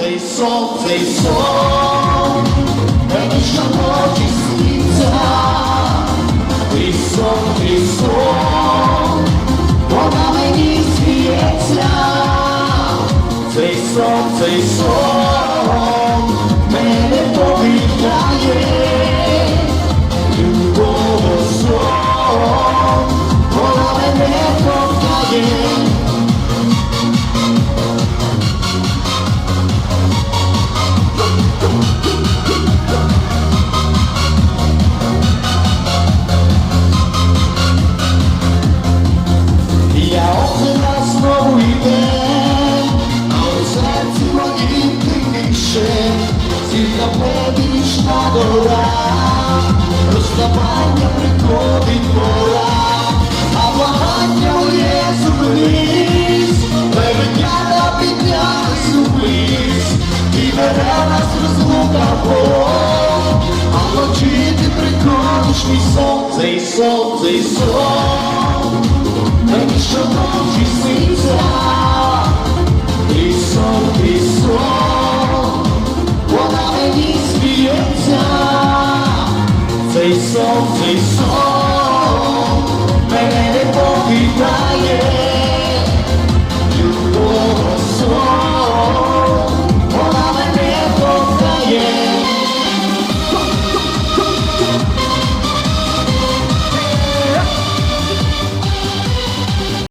цей сон, цей сон, мені щоночі сниться, твій сон, твій сон, вона мені сміється, цей сон, цей сон, мене повідає, любого сон, вона мене торкає. Предвічна розставання приходить пора, а благання моє зупинись, лебедята піднялись у вись, і бере нас розлука Бог, а вночі ти приходиш мій сон, цей сон, цей сон. Цей сон,